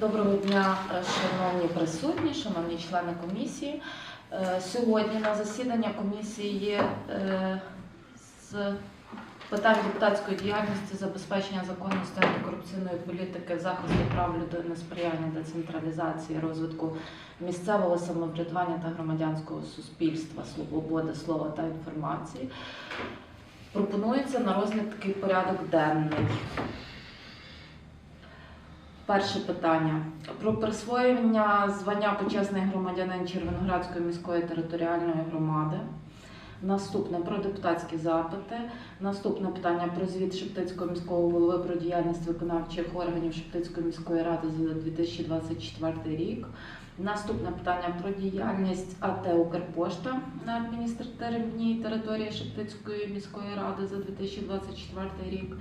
Доброго дня, шановні присутні, шановні члени комісії. Е, Сьогодні на засідання комісії є е, з питань депутатської діяльності, забезпечення законності антикорупційної політики, захисту прав людини, сприяння децентралізації, розвитку місцевого самоврядування та громадянського суспільства, свободи слова та інформації. Пропонується на розгляд такий порядок денний. Перше питання про присвоєння звання почесний громадянин Червоноградської міської територіальної громади. Наступне про депутатські запити. Наступне питання про звіт Шептицького міського голови про діяльність виконавчих органів Шептицької міської ради за 2024 рік. Наступне питання про діяльність АТ Укрпошта на адміністративній території Шептицької міської ради за 2024 рік.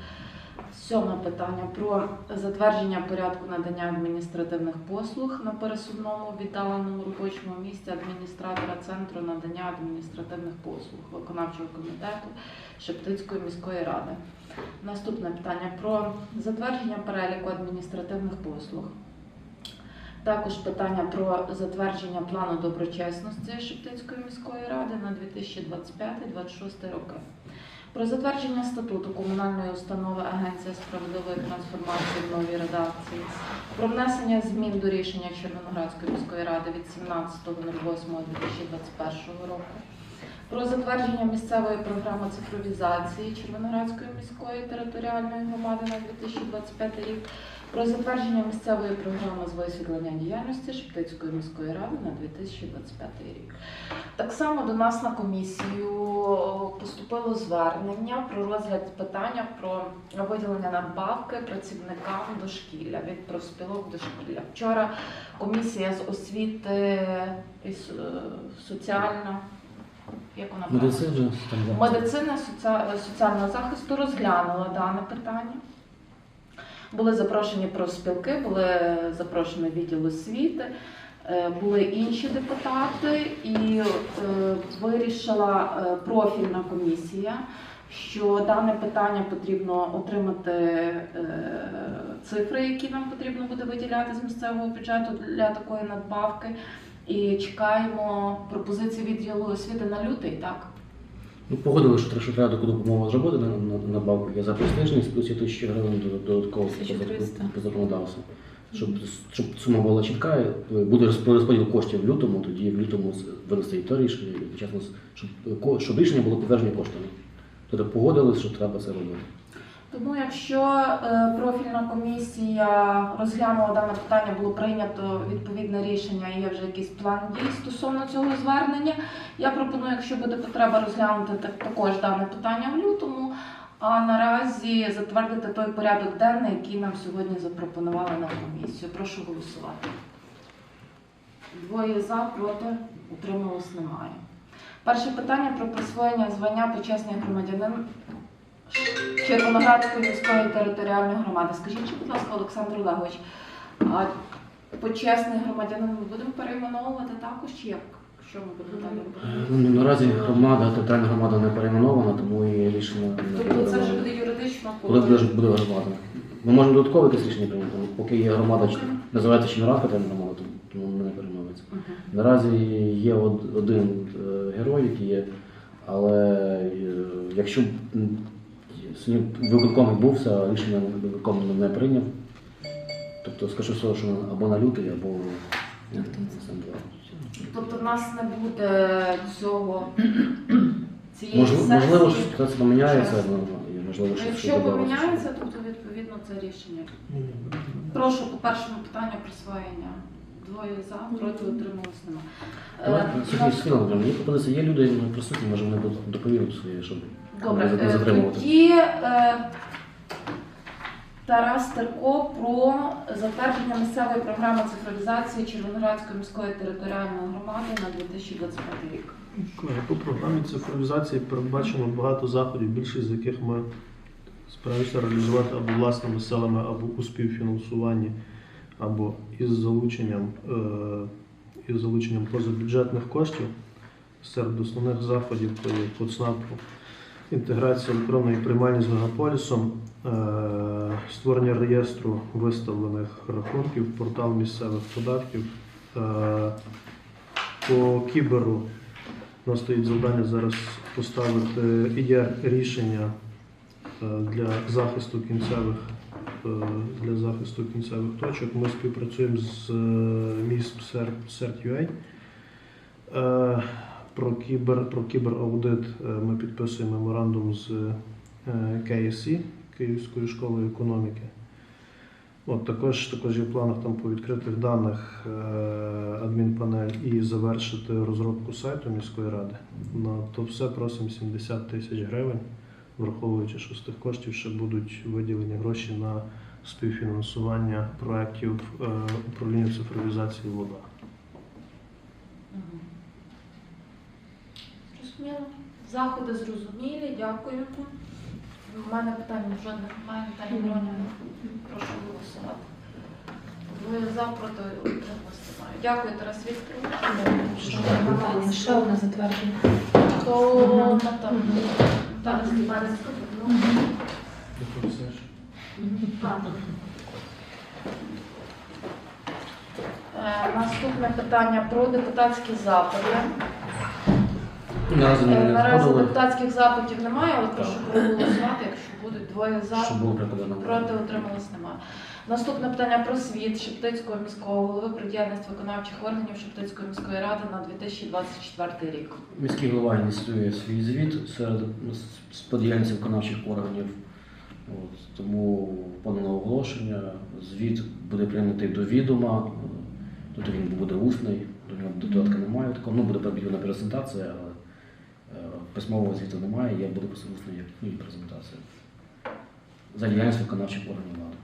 Сьоме питання про затвердження порядку надання адміністративних послуг на пересувному віддаленому робочому місці адміністратора центру надання адміністративних послуг виконавчого комітету Шептицької міської ради. Наступне питання про затвердження переліку адміністративних послуг. Також питання про затвердження плану доброчесності Шептицької міської ради на 2025-2026 роки. Про затвердження статуту комунальної установи Агенція справедливої трансформації в новій редакції. Про внесення змін до рішення Червоноградської міської ради від 17.08.2021 року. Про затвердження місцевої програми цифровізації Червоноградської міської територіальної громади на 2025 рік. Про затвердження місцевої програми з висвітлення діяльності Шептицької міської ради на 2025 рік. Так само до нас на комісію поступило звернення про розгляд питання про виділення надбавки працівникам дошкілля від профспілок дошкілля. Вчора комісія з освіти і е, соціальна, як вона? Медицина там. Медицина соці- соціального захисту розглянула дане питання. Були запрошені профспілки, були запрошені відділ освіти, е, були інші депутати, і е, вирішила е, профільна комісія, що дане питання потрібно отримати цифри, які нам потрібно буде виділяти з місцевого бюджету для такої надбавки. І чекаємо пропозиції відділу освіти на лютий, так? Ну, погодили, що треба, таку допомогу зробити на, на, на бабку. Я за тиждень плюс є тисячі гривень додат- додатково по, 1300. по законодавству. Щоб, щоб сума була чітка, буде розп- розподіл коштів в лютому, тоді в лютому винести і то рішення, щоб, щоб рішення було підтвердження коштами. Тобто погодили, що треба це робити. Тому, якщо е, профільна комісія розглянула дане питання, було прийнято відповідне рішення і є вже якийсь план дій стосовно цього звернення. Я пропоную, якщо буде потреба розглянути також дане питання в лютому. А наразі затвердити той порядок денний, який нам сьогодні запропонували на комісію. Прошу голосувати. Двоє за, проти, утрималось немає. Перше питання про присвоєння звання почесний громадянин Червоноградської міської територіальної громади. Скажіть, чи, будь ласка, Олександр Олегович, а почесний громадянин ми будемо перейменовувати також, чи як? Що ми будемо далі робити? Ну, наразі громада, територіальна громада не перейменована, тому і рішення не Тобто це вже буде. юридично Коли буде, буде громада. Ми можемо додаткове якесь рішення прийняти, але поки є громада, чи- називається Чемеранка та громада, тому- тому вона не перейменується. Мгм. Наразі є од- один е, герой, який є, але е, якщо м, виконком відбувся, рішення виконком не прийняв, тобто скажу що або на лютий, або на сам два. Тобто в нас не буде цього цієї Можливо, сесії. можливо, що ситуація поміняється, Щас. ну, можливо, що Якщо поміняється, тобто відповідно це рішення. Прошу по першому питанню присвоєння. Двоє за, проти утрималось нема. Е, Сьогодні мені пропозиція, є люди присутні, може вони будуть доповідати своє, щоб Добре, не е, затримувати. тоді е, Тарас Терко про затвердження місцевої програми цифровізації Червоноградської міської територіальної громади на 2025 рік. Колеги, По програмі цифровізації передбачено багато заходів, більшість з яких ми збираємося реалізувати або власними силами, або у співфінансуванні, або із залученням, е, із залученням позабюджетних коштів. Серед основних заходів є ЦНАПу інтеграція електронної приймальні з мегаполісом, Е, Створення реєстру виставлених рахунків, портал місцевих податків. Е, По кіберу у нас стоїть завдання зараз поставити і є рішення для захисту кінцевих для захисту кінцевих точок. Ми співпрацюємо з е, МІСП CERT.UA. Е, Про кібер про кібераудит е, ми підписуємо меморандум з е, КСІ Київською школою економіки. От, також, також є в планах там по відкритих даних е, адмінпанель і завершити розробку сайту міської ради. На то все просимо 70 тисяч гривень, враховуючи, що з тих коштів ще будуть виділені гроші на співфінансування проєктів е, управління цифровізації вода. Зрозуміло. Заходи зрозумілі, дякуємо. У мене питань жодних немає, Наталія Миронівна. Прошу голосувати. Двоє за, проти утрималися. Дякую, Тарас Вікторович. Ще одне затвердження. То Наталя. Е, Наступне питання про депутатські запити. Наразі Е, депутатських запитів немає, але прошу проголосувати, якщо будуть двоє за. було. Проти утрималось немає. Наступне питання про звіт Шептицького міського голови про діяльність виконавчих органів Шептицької міської ради на 2024 рік. Міський голова ініціює свій звіт серед з- з виконавчих органів. От, тому подано оголошення. Звіт буде прийнятий до відома. Тут він буде усний, до нього додатка немає такого. Ну, буде певна презентація, але е, письмового звіту немає, я буду просто усний як ну, і презентація. За діяльність виконавчих органів влади.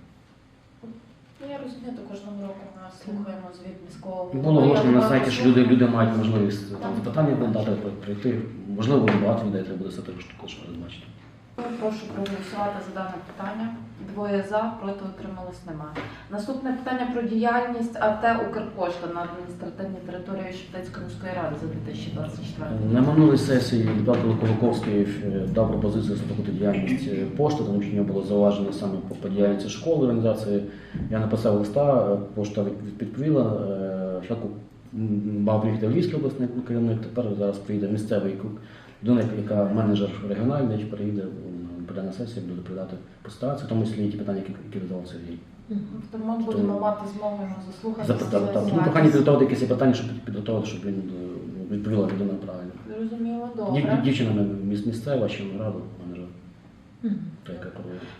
Ну, я розумію, то кожного року ми слухаємо звіт міського. Було можна на сайті, що люди, люди мають можливість там, запитання дати, прийти. Можливо, багато людей, треба буде все також розбачити. Прошу проголосувати за дане питання. Двоє за, проти утрималось немає. Наступне питання про діяльність АТ Укрпошта на адміністративній території Шептицької міської ради за 2024 рік. На минулій сесії депутат Колоковський е, дав пропозицію слухати діяльність е, пошти, тому що в нього було зауважено саме по, діяльності школи організації. Я написав листа, е, пошта відповіла. мав приїхати Львівський обласний керівник, тепер зараз приїде місцевий людина, яка менеджер регіональний, приїде, м, прийде на сесію, буде по ситуації, в тому числі і ті питання, які, які задавав Сергій. Тому будемо мати змогу його заслухати. Тому прохання підготувати якісь питання, щоб підготувати, щоб він е, відповіла людина правильно. Зрозуміло, добре. Дівчина місцева, ще не раду, менеджер.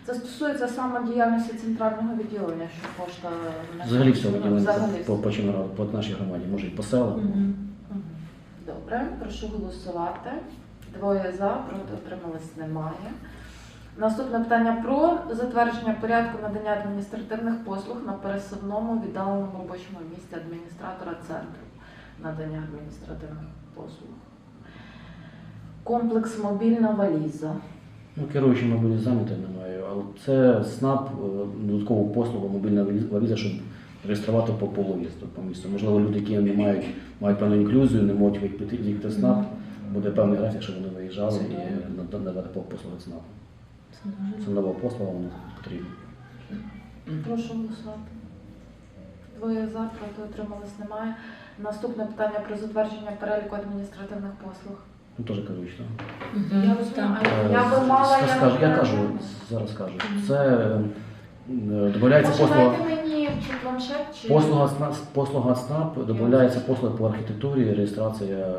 Це стосується саме діяльності центрального відділення, що пошта не Взагалі всього відділення по, по по нашій громаді, може і по селах. Добре, прошу голосувати. Двоє за, проти утримались немає. Наступне питання про затвердження порядку надання адміністративних послуг на пересувному віддаленому робочому місці адміністратора центру надання адміністративних послуг. Комплекс мобільна валіза. Ну, керуючи, мабуть, зайнятий немає, але це СНАП, е, додаткову послугу, мобільна валіза- щоб реєструвати по полуїзду по місту. Можливо, люди, які не мають, мають певну інклюзію, не можуть вийти СНАП, буде певний графік, щоб вони виїжджали Це і добре. надавати послуги СНАП. Це нова послуга, вона потрібна. Прошу голосувати. Двоє за, проти утримались немає. Наступне питання про затвердження переліку адміністративних послуг. Ну, теж керуючий, так. Я розумію, а я би мала я скажу, я кажу, зараз кажу. Це е, додається послуга. мені чи планшет, чи Послуга СНАП, послуга СНАП додається послуга по архітектурі, реєстрація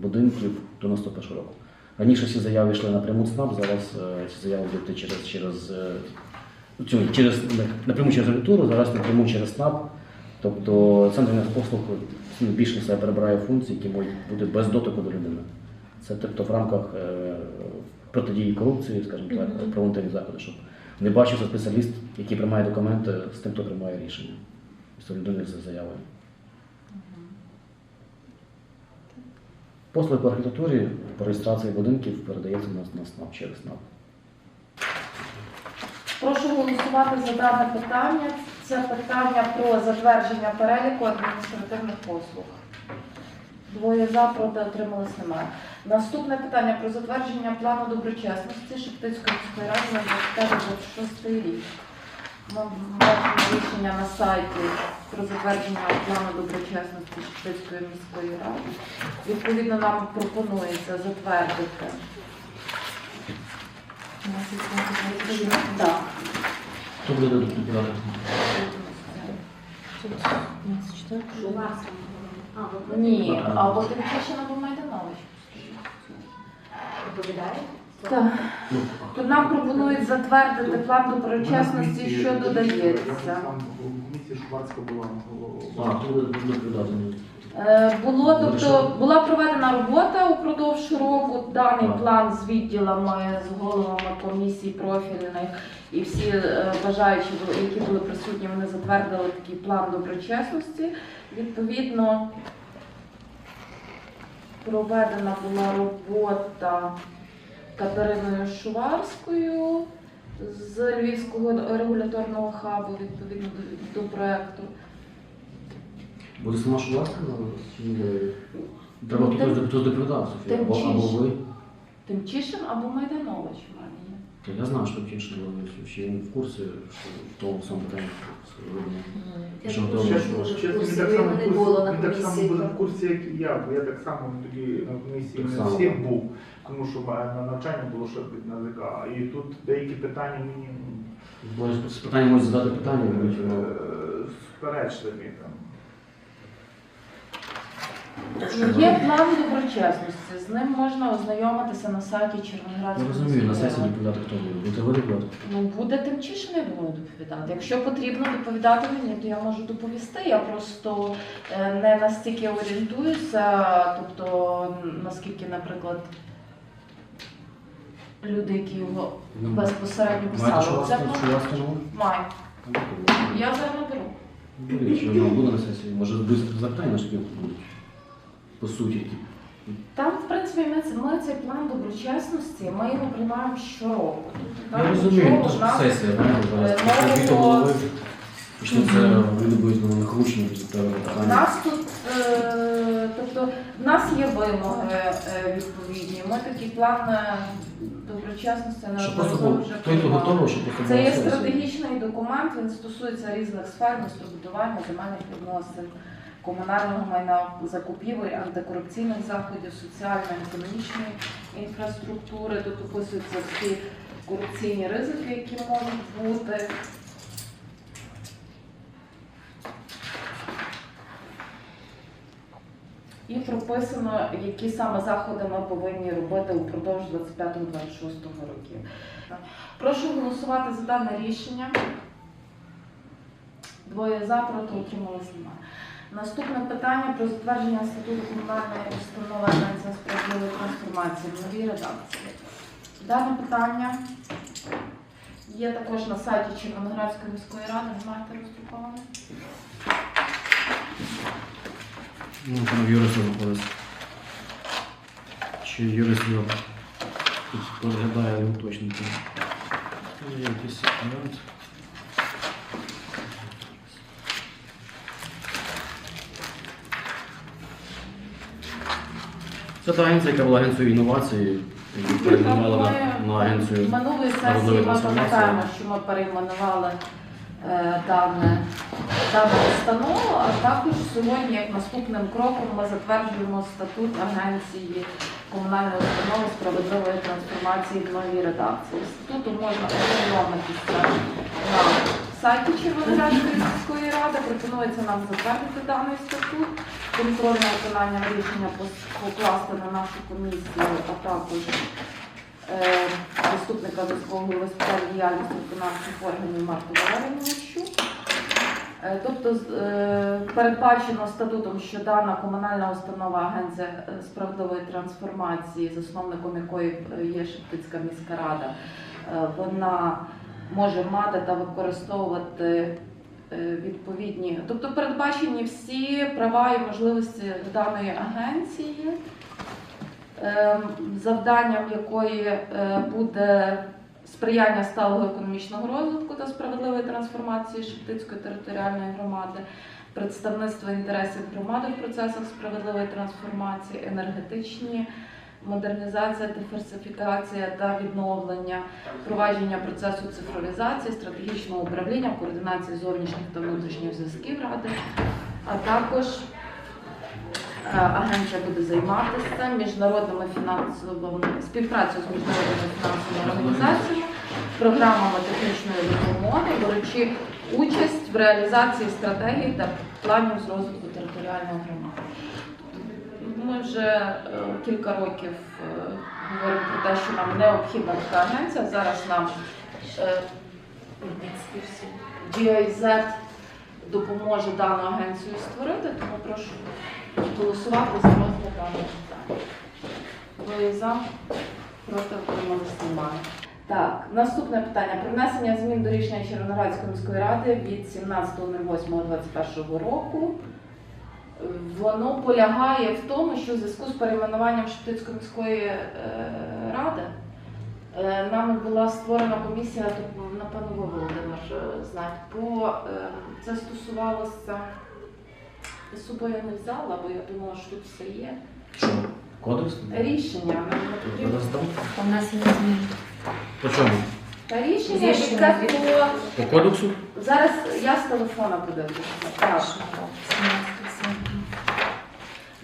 будинків до наступного року. Раніше всі заяви йшли напряму СНАП, зараз е, ці заяви йдуть через, через, е, цю- через напряму через агентуру, зараз напряму через СНАП. Тобто центр послуг ну, більше себе перебирає функції, які можуть бути без дотику до людини. Це тобто в рамках е, протидії корупції, скажімо так, превентивні заходи, щоб не бачився спеціаліст, який приймає документи з тим, хто приймає рішення з людини з заявою. Послуги по архітектурі по реєстрації будинків передається на, на СНАП через СНАП. прошу голосувати за дане питання. Це питання про затвердження переліку адміністративних послуг. Двоє за, проти отрималось немає. Наступне питання про затвердження плану доброчесності Шептицької міської ради на 25-26 рік. Ми бачимо рішення на сайті про затвердження плану доброчесності Шептицької міської ради. Відповідно, нам пропонується затвердити. Так. Хто буде доповідати? Ні, або Тимчишин, або Майданович. Доповідає? Так. То нам пропонують затвердити план доброчесності, що додається. Е, Було, тобто, була проведена робота упродовж року. Даний план з відділами, з головами комісій профільних і всі е, бажаючі, були- які були присутні, вони затвердили такий план доброчесності. Відповідно, проведена була робота Катериною Шуварською з Львівського регуляторного хабу відповідно до, до проєкту. Буде сама Шуварська зараз? Треба Ну, хтось тим- хтось ви. Тимчишин або Майданович в мене Я знаю, що ті, що ви ще не в курсі, що в тому самому питанні Що що що- в Чесно, він так само в курсі- він так само буде в курсі, як і я, бо я так само тоді на комісії Так не само, всім був, тому що на навчання було ще під НАЗК. І тут деякі питання мені Бо з питання можуть задати питання, будуть, ну, е, суперечливі там. Є план доброчесності, з ним можна ознайомитися на сайті Я розумію, на сесії доповідати хто буде. Будете ви доповідати? Ну, буде тим Тимчишин, я думаю, доповідати. Якщо потрібно доповідати мені, то я можу доповісти. Я просто е, не настільки орієнтуюся, тобто наскільки, наприклад, люди, які його Ну, безпосередньо Маєте писали. Це Шуласка? Шуласка нову? маю. Я зараз наберу. Буде, чи вона буде на сесії? Може, буде запитання наші будуть? По суті. Там, в принципі, ми, ми цей план доброчесності, ми його приймаємо щороку. Тобто, Я розумію, нічого то ж нас- сесія, знаєте, зараз Е, голови. Люди будуть на накручені після того У питання. нас тут, е, тобто, в нас є вимоги е, відповідні. Ми такий план е, доброчесності Що просто неодноразово вже той, що просто Це є стратегічний документ, він стосується різних сфер містобудування, земельних відносин, комунального майна, закупівель, антикорупційних заходів, соціально-економічної інфраструктури. Тут описуються всі корупційні ризики, які можуть бути. І прописано, які саме заходи ми повинні робити упродовж 25-26 років. Прошу голосувати за дане рішення. Двоє за, проти утрималися немає. Наступне питання про затвердження статуту комунальної установи Агенція справедливої трансформації в новій редакції. Дане питання є також на сайті Червоноградської міської ради. Ви маєте роздруковане? Ну, там юрист знаходиться. Чи юрист його тут розглядає, але уточнити. Є якийсь варіант. Це та агенція, яка була агенцією інновацій, яку перейменували на, на агенцію. Минулої сесії ми пам'ятаємо, що ми перейменували е, дане, дану установу, а також сьогодні, як наступним кроком, ми затверджуємо статут Агенції комунальної установи справедливої трансформації в новій редакції. Статуту можна ознайомитися на сайті Червоноградської ради. Пропонується нам затвердити даний статут. Контрольне виконання рішення покласти на нашу комісію, а також е, заступника міського голови з діяльності виконавчих органів Марту Валерію Е, Тобто е, передбачено статутом, що дана комунальна установа Агенція е, справедливої трансформації, засновником якої е, є Шептицька міська рада, е, вона може мати та використовувати е, відповідні, тобто передбачені всі права і можливості даної агенції, е, завданням якої е, буде сприяння сталого економічного розвитку та справедливої трансформації Шептицької територіальної громади, представництво інтересів громади в процесах справедливої трансформації, енергетичні, модернізація, диверсифікація та відновлення, впровадження процесу цифровізації, стратегічного управління, координації зовнішніх та внутрішніх зв'язків ради, а також е, агенція буде займатися міжнародними фінансовими співпрацею з міжнародними фінансовими організаціями, програмами технічної допомоги, беручи участь в реалізації стратегій та планів з розвитку територіальної громади. Ми вже е, кілька років е, говоримо про те, що нам необхідна така агенція. Зараз нам е, GIZ допоможе дану агенцію створити, тому прошу голосувати за розгляд даного питання. Ви за проти утримались немає. Так, наступне питання про внесення змін до рішення Червоноградської міської ради від 17.08.21 року. Воно полягає в тому, що в зв'язку з перейменуванням Шептицької міської е, ради е, нами була створена комісія, то, напевно, ви, Володимир, е, знаєте, по е, це стосувалося. З собою не взяла, бо я думала, що тут все є. Що? Кодекс? Рішення. У нас є зміни. По чому? Та рішення, яке по По кодексу? зараз я з телефона подивлюся. Так.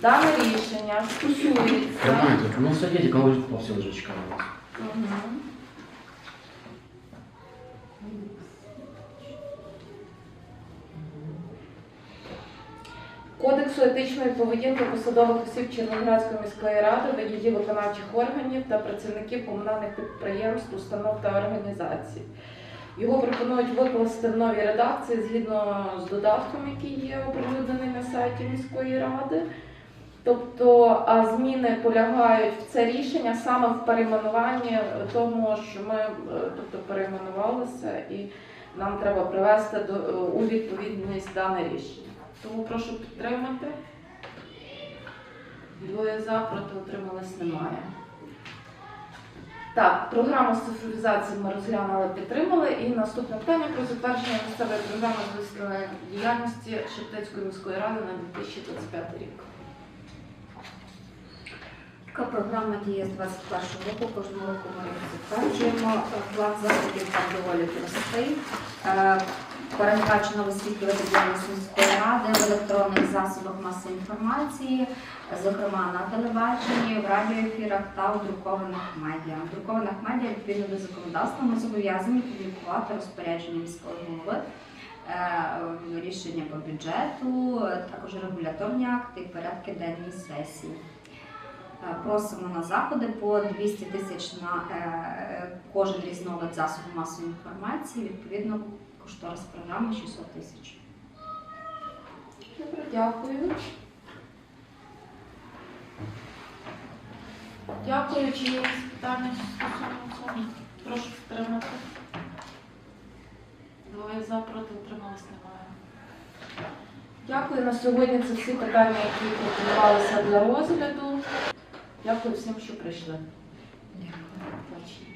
Дане рішення стосується. Тримайте. Ну сидіть, коли по всі вже чекаємо. Мгм. Кодексу етичної поведінки посадових осіб Червоноградської міської ради до її виконавчих органів та працівників комунальних підприємств, установ та організацій. Його пропонують викласти в новій редакції згідно з додатком, який є оприлюднений на сайті міської ради. Тобто, зміни полягають в це рішення саме в перейменуванні того, що ми е, тобто, перейменувалися, і нам треба привести до е, у відповідність дане рішення. Тому прошу підтримати. Двоє за, проти утримались немає. Так, програму цифровізації ми розглянули, підтримали. І наступне питання про затвердження місцевої програми з діяльності Шептицької міської ради на 2025 рік. Така програма діє з 21 року. Кожного року ми затверджуємо. План заходів там доволі простий. Е, Передбачено висвітлювати діяльність міської ради в електронних засобах масової інформації, зокрема на телебаченні, в радіоефірах та у друкованих медіа. В друкованих медіа відповідно до законодавства ми зобов'язані публікувати розпорядження міського голови, е, рішення по бюджету, також регуляторні акти порядки денні сесії. Просимо на заходи по 200 тисяч на е, кожен різновид засобу масової інформації. Відповідно, кошторис програми 600 тисяч. Добре, дякую. Дякую. Чи є питання стосовно цього? Прошу підтримати. Двоє за, проти утримались немає. Дякую. На сьогодні це всі питання, які пропонувалися для розгляду. Дякую всім, що прийшли. Дякую.